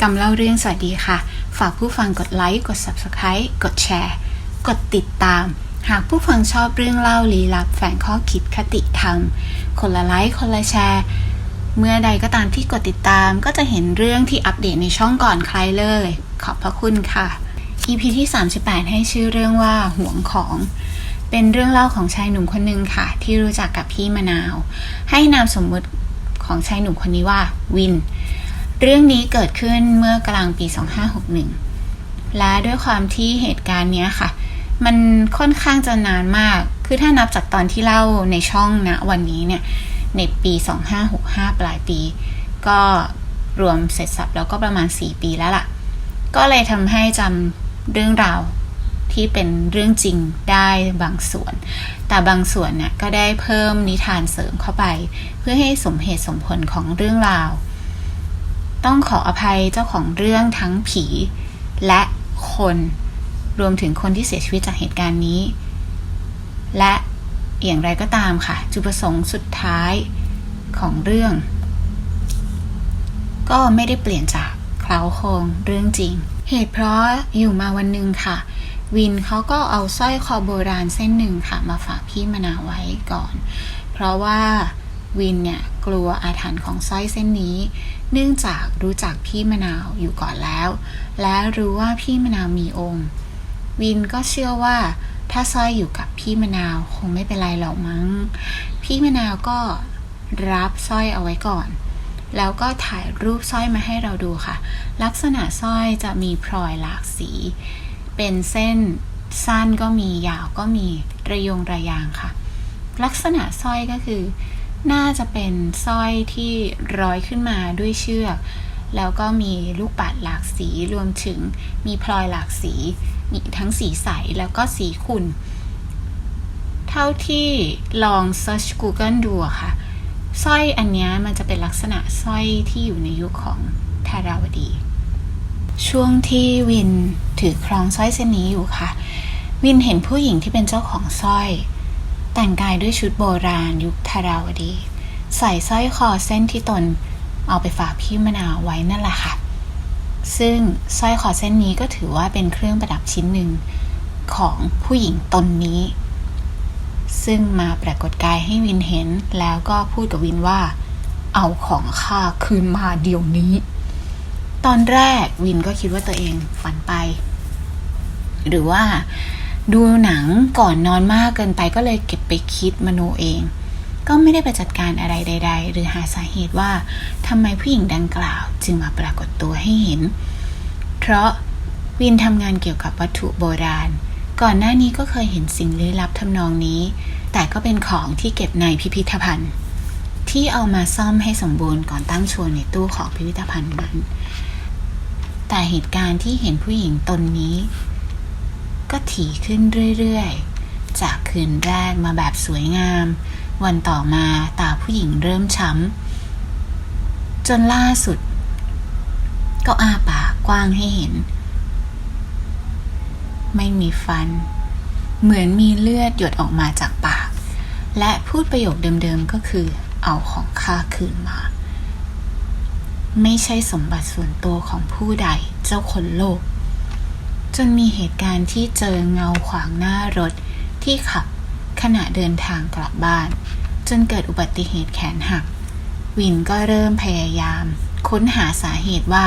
กำเล่าเรื่องสวัสดีค่ะ ฝากผู้ฟังกดไลค์ กด Subscribe กดแชร์ กดติดตาม หากผู้ฟังชอบเรื่องเล่าลี้ลับแฝงข้อคิดคติธรรม คนละไลค์ คนละแชร์ เมื่อใดก็ตามที่กดติดตามก็จะเห็นเรื่องที่อัปเดตในช่องก่อนใครเลย ขอบพระคุณค่ะ EP ที่ 38 ให้ชื่อเรื่องว่าห่วงของเป็นเรื่องเล่าของชายหนุ่มคนหนึ่งค่ะ ที่รู้จักกับพี่มะนาว ให้นามสมมติของชายหนุ่มคนนี้ว่าวิน เรื่องนี้เกิดขึ้นเมื่อกลางปี 2561 และด้วยความที่เหตุการณ์เนี้ยค่ะ มันค่อนข้างจะนานมาก คือถ้านับจากตอนที่เล่าในช่องนะวันนี้เนี่ย ในปี 2565 ปลายปี ก็รวมเสร็จสับแล้วก็ประมาณ 4 ปีแล้วล่ะ ก็เลยทำให้จำเรื่องราวที่เป็นเรื่องจริงได้บางส่วน แต่บางส่วนเนี่ยก็ได้เพิ่มนิทานเสริมเข้าไป เพื่อให้สมเหตุสมผลของเรื่องราว ต้องขออภัยเจ้าของเรื่องทั้งผีและคนรวมถึงคนที่เสียชีวิตจากเหตุการณ์นี้ และอย่างไรก็ตามค่ะ จุดประสงค์สุดท้ายของเรื่อง ก็ไม่ได้เปลี่ยนจากเคล้าโคงเรื่องจริง เหตุเพราะอยู่มาวันหนึ่งค่ะ วินเขาก็เอาสร้อยคอโบราณเส้นหนึ่งค่ะ มาฝากพี่มนาไว้ก่อน เพราะว่าวินเนี่ยกลัวอาถรรพ์ของสร้อยเส้นนี้ เนื่องจากรู้จักพี่มะนาวอยู่ก่อนแล้ว และรู้ว่าพี่มะนาวมีองค์ วินก็เชื่อว่า ถ้าสร้อยอยู่กับพี่มะนาวคงไม่เป็นไรหรอกมั้ง พี่มะนาวก็รับสร้อยเอาไว้ก่อน แล้วก็ถ่ายรูปสร้อยมาให้เราดูค่ะ ลักษณะสร้อยจะมีพลอยหลากสี เป็นเส้นสั้นก็มียาวก็มีระยงระยางค่ะ ลักษณะสร้อยก็คือ น่าจะเป็นสร้อยที่ร้อยขึ้นมาด้วยเชือก แล้วก็มีลูกปัดหลากสีรวมถึงมีพลอยหลากสี มีทั้งสีใสแล้วก็สีขุ่น เท่าที่ลอง search Google ดูค่ะสร้อยอันนี้มันจะเป็นลักษณะสร้อยที่อยู่ในยุคของทาราวดี ช่วงที่วินถือครองสร้อยเส้นนี้อยู่ค่ะ วินเห็นผู้หญิงที่เป็นเจ้าของสร้อย แต่งกายด้วยชุดโบราณยุคทาราวดี ใส่สร้อยคอเส้นที่ตนเอาไปฝากพี่มะนาวไว้นั่นแหละค่ะ ซึ่งสร้อยคอเส้นนี้ก็ถือว่าเป็นเครื่องประดับชิ้นหนึ่งของผู้หญิงตนนี้ ซึ่งมาปรากฏกายให้วินเห็นแล้วก็พูดกับวินว่า เอาของข้าคืนมาเดี๋ยวนี้ ตอนแรกวินก็คิดว่าตัวเองฝันไป หรือว่า ดูหนังก่อนนอนมากเกินไปก็เลยเก็บไปคิดมโนเอง ก็ไม่ได้ไปจัดการอะไรใด ๆ หรือหาสาเหตุว่าทำไมผู้หญิงดังกล่าว จึงมาปรากฏตัวให้เห็น เพราะวินทำงานเกี่ยวกับวัตถุโบราณ ก่อนหน้านี้ก็เคยเห็นสิ่งลี้ลับทำนองนี้ แต่ก็เป็นของที่เก็บในพิพิธภัณฑ์ ที่เอามาซ่อมให้สมบูรณ์ก่อนตั้งโชว์ในตู้ของพิพิธภัณฑ์นั้น แต่เหตุการณ์ที่เห็นผู้หญิงตนนี้ ก็ถี่ขึ้นเรื่อยๆ จากคืนแรกมาแบบสวยงาม วันต่อมาตาผู้หญิงเริ่มช้ำ จนล่าสุด ก็อ้าปากกว้างให้เห็น ไม่มีฟัน เหมือนมีเลือดหยดออกมาจากปาก และพูดประโยคเดิมๆก็คือ เอาของข้าคืนมา ไม่ใช่สมบัติส่วนตัวของผู้ใดเจ้าคนโลก นมีเหตุการณ์ที่เจอเงาขวางหน้ารถที่ขับขณะเดินทางกลับบ้าน จนเกิดอุบัติเหตุแขนหัก วินก็เริ่มพยายาม ค้นหาสาเหตุว่า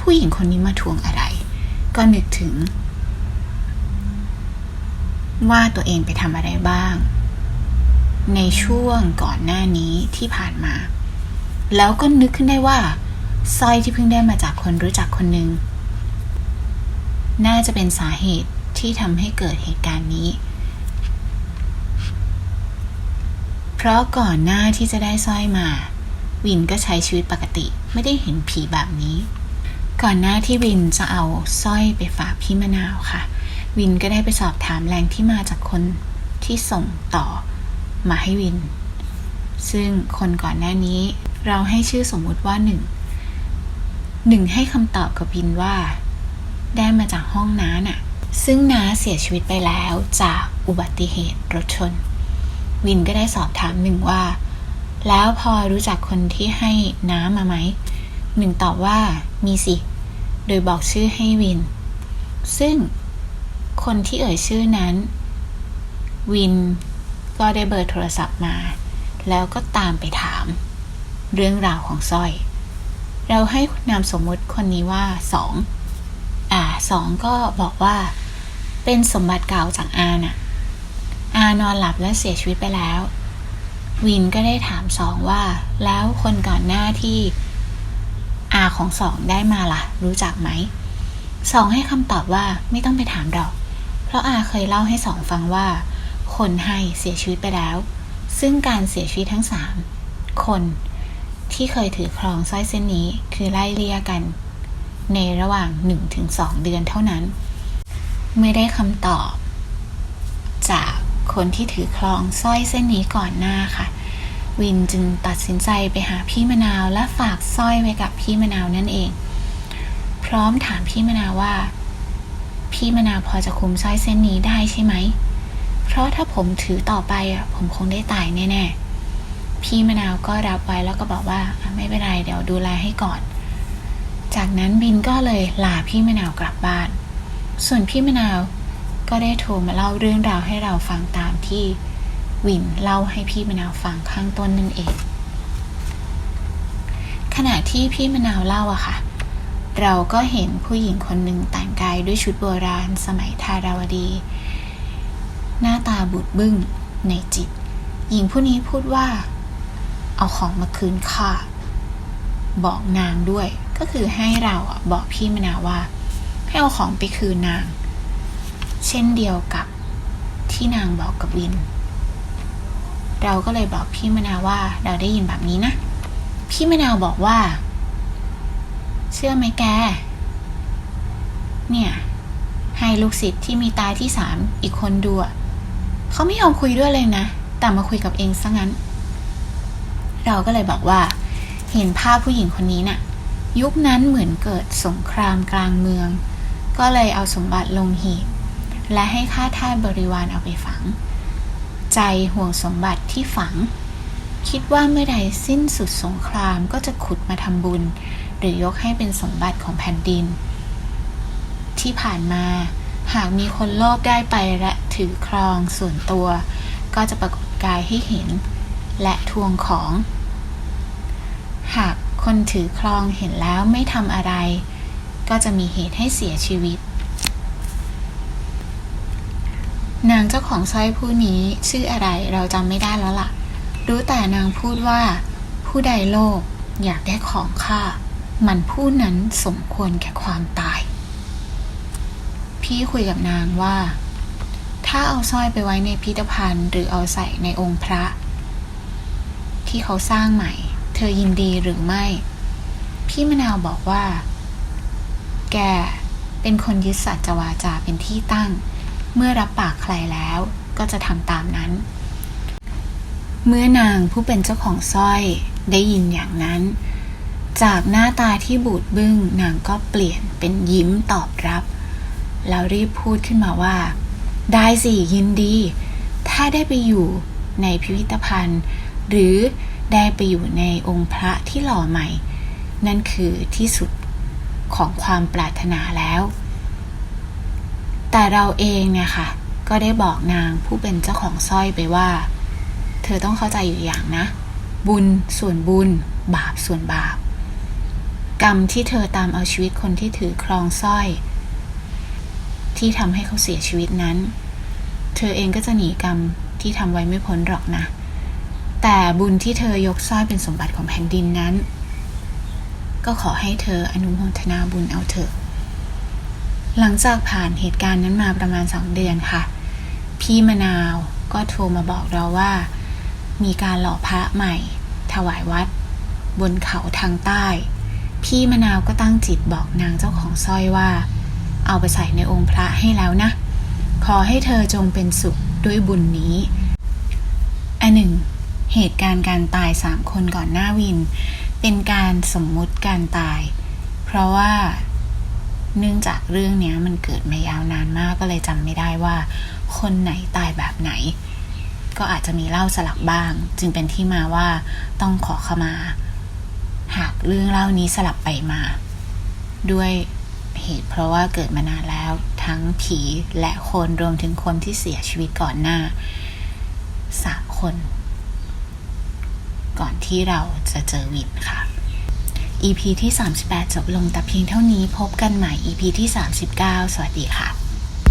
ผู้หญิงคนนี้มาทวงอะไร ก็นึกถึง ว่าตัวเองไปทำอะไรบ้าง ในช่วงก่อนหน้านี้ที่ผ่านมา แล้วก็นึกขึ้นได้ว่าสร้อยที่เพิ่งได้มาจากคนรู้จักคนหนึ่ง น่าจะเป็นสาเหตุที่ทำให้เกิดเหตุการณ์นี้ เพราะก่อนหน้าที่จะได้สร้อยมา วินก็ใช้ชีวิตปกติไม่ได้เห็นผีแบบนี้ ก่อนหน้าที่วินจะเอาสร้อยไปฝากพี่มะนาวค่ะ วินก็ได้ไปสอบถามแหล่งที่มาจากคนที่ส่งต่อมาให้วิน ซึ่งคนก่อนหน้านี้เราให้ชื่อสมมุติว่าหนึ่งหนึ่งให้คำตอบกับวินว่า ได้มาจากห้องน้าน่ะ ซึ่งน้าเสียชีวิตไปแล้วจากอุบัติเหตุรถชน วินก็ได้สอบถามหนึ่งว่า แล้วพอรู้จักคนที่ให้น้ามาไหม หนึ่งตอบว่ามีสิ โดยบอกชื่อให้วิน ซึ่งคนที่เอ่ยชื่อนั้น วินก็ได้เบอร์โทรศัพท์มา แล้วก็ตามไปถาม เรื่องราวของสร้อย เราให้นามสมมุติคนนี้ว่าสอง สองก็บอกว่า เป็นสมบัติเก่าจากอาน่ะ อานอนหลับและเสียชีวิตไปแล้ว วินก็ได้ถามสองว่า แล้วคนก่อนหน้าที่อาของสองได้มาล่ะ รู้จักไหมสองให้คำตอบว่าไม่ต้องไปถามดอก เพราะอาเคยเล่าให้สองฟังว่า คนให้เสียชีวิตไปแล้ว ซึ่งการเสียชีวิตทั้งสามคนที่เคยถือครองสร้อยเส้นนี้คือไล่เลี่ยกัน ในระหว่าง 1-2 เดือนเท่านั้น เมื่อได้คำตอบ จากคนที่ถือครองสร้อยเส้นนี้ก่อนหน้าค่ะ วินจึงตัดสินใจไปหาพี่มะนาวและฝากสร้อยไว้กับพี่มะนาวนั่นเอง พร้อมถามพี่มะนาวว่า พี่มะนาวพอจะคุมสร้อยเส้นนี้ได้ใช่ไหม เพราะถ้าผมถือต่อไปอะผมคงได้ตายแน่ๆพี่มะนาวก็รับไว้แล้วก็บอกว่าไม่เป็นไรเดี๋ยวดูแลให้ก่อน จากนั้นบินก็เลยลาพี่มะนาวกลับบ้าน ส่วนพี่มะนาวก็ได้โทรมาเล่าเรื่องราวให้เราฟังตามที่วินเล่าให้พี่มะนาวฟังข้างต้นนั่นเอง ขณะที่พี่มะนาวเล่าอะค่ะ เราก็เห็นผู้หญิงคนหนึ่งแต่งกายด้วยชุดโบราณสมัยทาราวดี หน้าตาบุดบึ้งในจิต หญิงผู้นี้พูดว่า เอาของมาคืนค่ะ บอกนางด้วย ก็คือให้เราบอกพี่มนาว่า ให้เอาของไปคืนนาง เช่นเดียวกับที่นางบอกกับวิน เราก็เลยบอกพี่มนาว่า เราได้ยินแบบนี้นะ พี่มนาบอกว่า เชื่อไหมแก เนี่ย ให้ลูกศิษย์ที่มีตาที่สามอีกคนดูเขาไม่ยอมคุยด้วยเลยนะ แต่มาคุยกับเองซะงั้น เราก็เลยบอกว่า เห็นภาพผู้หญิงคนนี้น่ะ ยุคนั้นเหมือนเกิดสงครามกลางเมือง ก็เลยเอาสมบัติลงหีบ และให้ข้าทาสบริวารเอาไปฝัง ใจห่วงสมบัติที่ฝัง คิดว่าเมื่อใดสิ้นสุดสงครามก็จะขุดมาทำบุญ หรือยกให้เป็นสมบัติของแผ่นดิน ที่ผ่านมาหากมีคนโลภได้ไปและถือครองส่วนตัว ก็จะปรากฏกายให้เห็น และทวงของ หาก คนถือครองเห็นแล้วไม่ทำอะไร ก็จะมีเหตุให้เสียชีวิต นางเจ้าของสร้อยผู้นี้ชื่ออะไรเราจำไม่ได้แล้วล่ะ รู้แต่นางพูดว่า ผู้ใดโลภอยากได้ของข้ามันผู้นั้นสมควรแก่ความตาย พี่คุยกับนางว่า ถ้าเอาสร้อยไปไว้ในพิพิธภัณฑ์ หรือเอาใส่ในองค์พระ ที่เขาสร้างใหม่ เธอยินดีหรือไม่ พี่มะนาวบอกว่า แกเป็นคนยึดสัจวาจาเป็นที่ตั้ง เมื่อรับปากใครแล้วก็จะทำตามนั้น เมื่อนางผู้เป็นเจ้าของสร้อยได้ยินอย่างนั้น จากหน้าตาที่บูดบึ้งนางก็เปลี่ยนเป็นยิ้มตอบรับ แล้วรีบพูดขึ้นมาว่า ได้สิยินดี ถ้าได้ไปอยู่ในพิพิธภัณฑ์ หรือ ได้ไปอยู่ในองค์พระที่หล่อใหม่ นั่นคือที่สุดของความปรารถนาแล้ว แต่เราเองเนี่ยค่ะ ก็ได้บอกนางผู้เป็นเจ้าของสร้อยไปว่า เธอต้องเข้าใจอยู่อย่างนะ บุญส่วนบุญ บาปส่วนบาป กรรมที่เธอตามเอาชีวิตคนที่ถือครองสร้อย ที่ทำให้เขาเสียชีวิตนั้น เธอเองก็จะหนีกรรมที่ทำไว้ไม่พ้นหรอกนะ แต่บุญที่เธอยกสร้อยเป็นสมบัติของแผ่นดินนั้น ก็ขอให้เธออนุโมทนาบุญเอาเถอะ หลังจากผ่านเหตุการณ์นั้นมาประมาณสองเดือนค่ะ พี่มะนาวก็โทรมาบอกเราว่า มีการหล่อพระใหม่ ถวายวัด บนเขาทางใต้ พี่มะนาวก็ตั้งจิตบอกนางเจ้าของสร้อยว่า เอาไปใส่ในองค์พระให้แล้วนะ ขอให้เธอจงเป็นสุขด้วยบุญนี้อันหนึ่ง เหตุการณ์การตายสามคนก่อนหน้าวิน เป็นการสมมุติการตาย เพราะว่าเนื่องจากเรื่องนี้มันเกิดมายาวนานมากก็เลยจำไม่ได้ว่า คนไหนตายแบบไหน ก็อาจจะมีเล่าสลับบ้าง จึงเป็นที่มาว่าต้องขอขมา หากเรื่องเล่านี้สลับไปมา ด้วยเหตุเพราะว่าเกิดมานานแล้วทั้งผีและคนรวมถึงคนที่เสียชีวิตก่อนหน้าสามคน ก่อนที่เราจะเจอวินค่ะ EP ที่ 38 จบลงแต่เพียงเท่านี้พบกันใหม่ EP ที่ 39 สวัสดีค่ะ